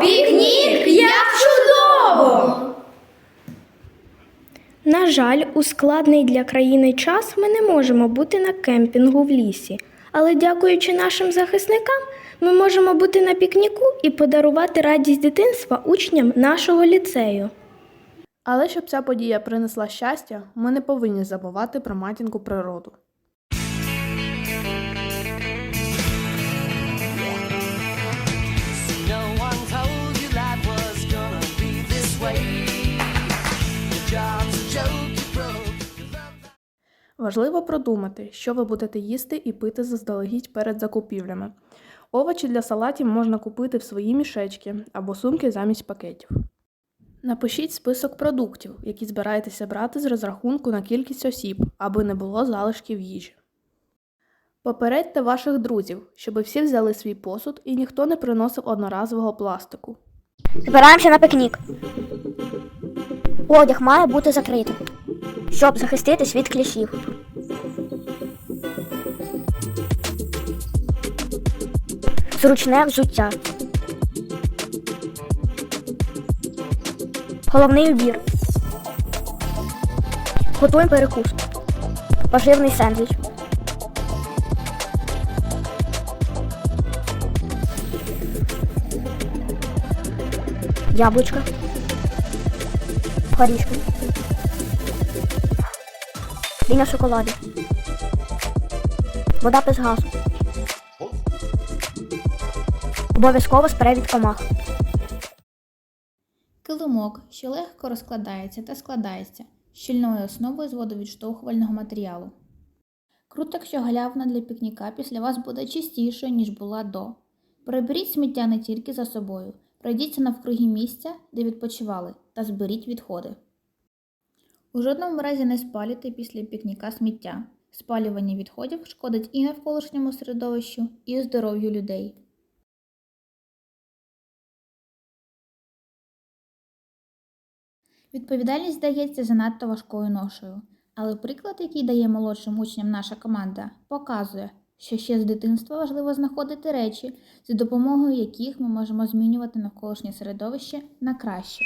пікнік, як чудово! На жаль, у складний для країни час ми не можемо бути на кемпінгу в лісі. Але, дякуючи нашим захисникам, ми можемо бути на пікніку і подарувати радість дитинства учням нашого ліцею. Але щоб ця подія принесла щастя, ми не повинні забувати про матінку природу. Важливо продумати, що ви будете їсти і пити заздалегідь перед закупівлями. Овочі для салатів можна купити в свої мішечки або сумки замість пакетів. Напишіть список продуктів, які збираєтеся брати з розрахунку на кількість осіб, аби не було залишків їжі. Попередьте ваших друзів, щоб всі взяли свій посуд і ніхто не приносив одноразового пластику. Збираємося на пікнік. Одяг має бути закритим, щоб захиститись від кліщів. Зручне взуття. Головний убір. Готуємо перекус. Поживний сендвіч. Яблучко. Горішки. Ліна шоколаду. Вода без газу. Обов'язково спрей від комах. Килимок, що легко розкладається та складається щільною основою з водовідштовхувального матеріалу. Круто, якщо галявина для пікніка після вас буде чистішою, ніж була до. Приберіть сміття не тільки за собою, пройдіться навкруги місця, де відпочивали, та зберіть відходи. У жодному разі не спалюйте після пікніка сміття. Спалювання відходів шкодить і навколишньому середовищу, і здоров'ю людей. Відповідальність здається занадто важкою ношею, але приклад, який дає молодшим учням наша команда, показує, що ще з дитинства важливо знаходити речі, за допомогою яких ми можемо змінювати навколишнє середовище на краще.